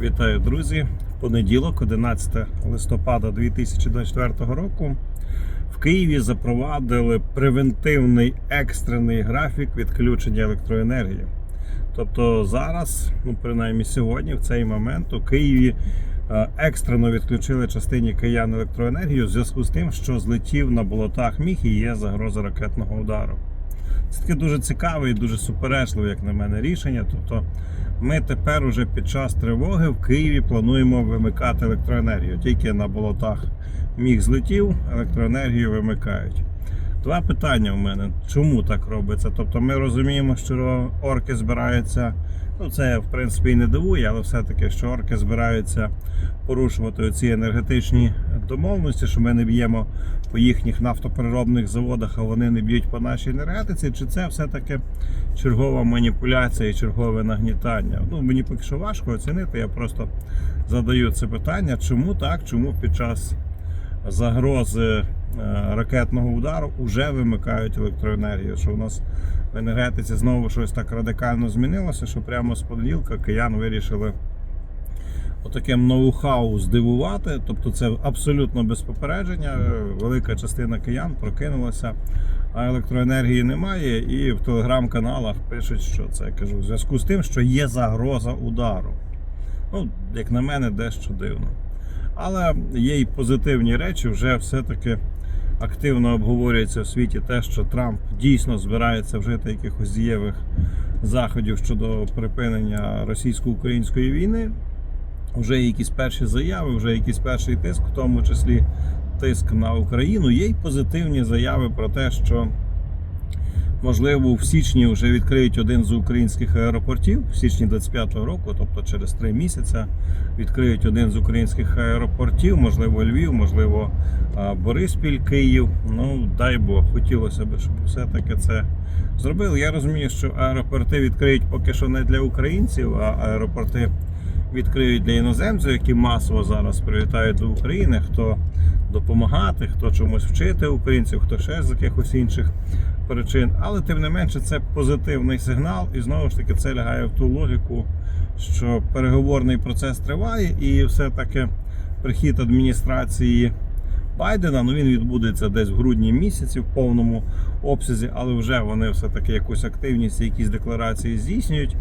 Вітаю, друзі! Понеділок, 11 листопада 2024 року. В Києві запровадили превентивний екстрений графік відключення електроенергії. Тобто зараз, ну принаймні сьогодні, в цей момент у Києві е, екстрено відключили частині киян електроенергію в зв'язку з тим, що злетів на болотах міг і є загроза ракетного удару. Це таке дуже цікаве і дуже суперечливе, як на мене, рішення. Тобто ми тепер уже під час тривоги в Києві плануємо вимикати електроенергію. Тільки на болотах міг злетів, електроенергію вимикають. Два питання у мене. Чому так робиться? Тобто ми розуміємо, що орки збираються. Ну, це в принципі і не дивує, але все-таки, що орки збираються порушувати ці енергетичні домовленості, що ми не б'ємо по їхніх нафтопереробних заводах, а вони не б'ють по нашій енергетиці, чи це все-таки чергова маніпуляція і чергове нагнітання? Ну, мені поки що важко оцінити, я просто задаю це питання, чому так, чому під час загрози ракетного удару вже вимикають електроенергію. Що у нас в енергетиці знову щось так радикально змінилося, що прямо з понеділка киян вирішили отаким ноу-хау здивувати. Тобто це абсолютно без попередження. Велика частина киян прокинулася, а електроенергії немає. І в телеграм-каналах пишуть, що це я кажу, в зв'язку з тим, що є загроза удару. Ну, як на мене, дещо дивно. Але є й позитивні речі, вже все-таки активно обговорюється в світі те, що Трамп дійсно збирається вжити якихось дієвих заходів щодо припинення російсько-української війни. Вже якісь перші заяви, вже якийсь перший тиск, в тому числі тиск на Україну. Є й позитивні заяви про те, що можливо в січні вже відкриють один з українських аеропортів в січні 25-го року, тобто через три місяці відкриють один з українських аеропортів, можливо, Львів, можливо, Бориспіль, Київ. Ну дай Бог, хотілося б, щоб все-таки це зробили. Я розумію, що аеропорти відкриють поки що не для українців, а аеропорти відкриють для іноземців, які масово зараз прилітають до України. Хто допомагати, хто чомусь вчити українців, хто ще з якихось інших причин. Але тим не менше, це позитивний сигнал, і знову ж таки це лягає в ту логіку, що переговорний процес триває, і все-таки прихід адміністрації. Байдена, ну він відбудеться десь в грудні місяці в повному обсязі, але вже вони все-таки якусь активність, якісь декларації здійснюють.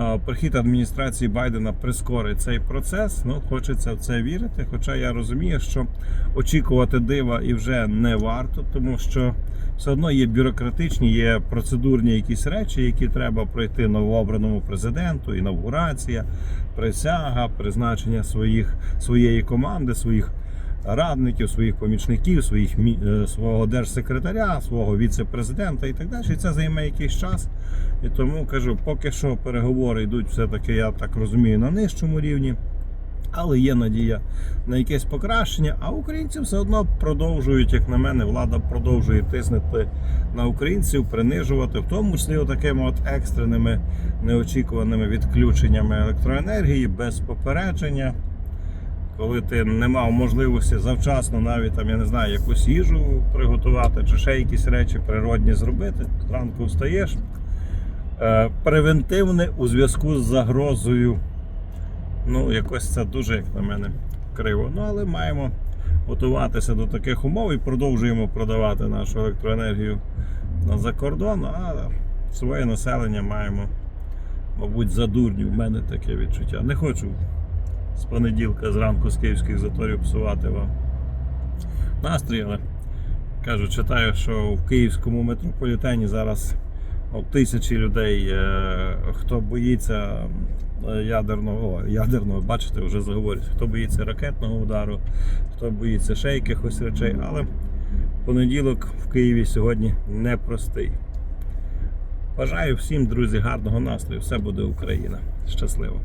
А, Прихід адміністрації Байдена прискорить цей процес. Ну, хочеться в це вірити. Хоча я розумію, що очікувати дива і вже не варто, тому що все одно є бюрократичні, є процедурні якісь речі, які треба пройти новообраному президенту, інавгурація, присяга, призначення своїх своєї команди, своїх радників, своїх помічників, своїх е, свого держсекретаря, свого віце-президента і так далі. І це займе якийсь час. І тому кажу, поки що переговори йдуть все-таки, я так розумію, на нижчому рівні. Але є надія на якесь покращення, а українці все одно продовжують, як на мене, влада продовжує тиснути на українців, принижувати, в тому числі такими от екстреними неочікуваними відключеннями електроенергії без попередження коли ти не мав можливості завчасно навіть там, я не знаю, якусь їжу приготувати чи ще якісь речі природні зробити, зранку встаєш. Е, Превентивне у зв'язку з загрозою. Ну, якось це дуже, як на мене, криво. Ну, але маємо готуватися до таких умов і продовжуємо продавати нашу електроенергію на закордон, а своє населення маємо, мабуть, за дурню. В мене таке відчуття. Не хочу з понеділка зранку з київських заторів псувати вам настрій, але кажу, читаю, що в київському метрополітені зараз тисячі людей, е, хто боїться е, ядерного, ядерного, бачите, вже заговорюся, хто боїться ракетного удару, хто боїться ще якихось речей, але понеділок в Києві сьогодні непростий. Бажаю всім, друзі, гарного настрою. Все буде Україна. Щасливо!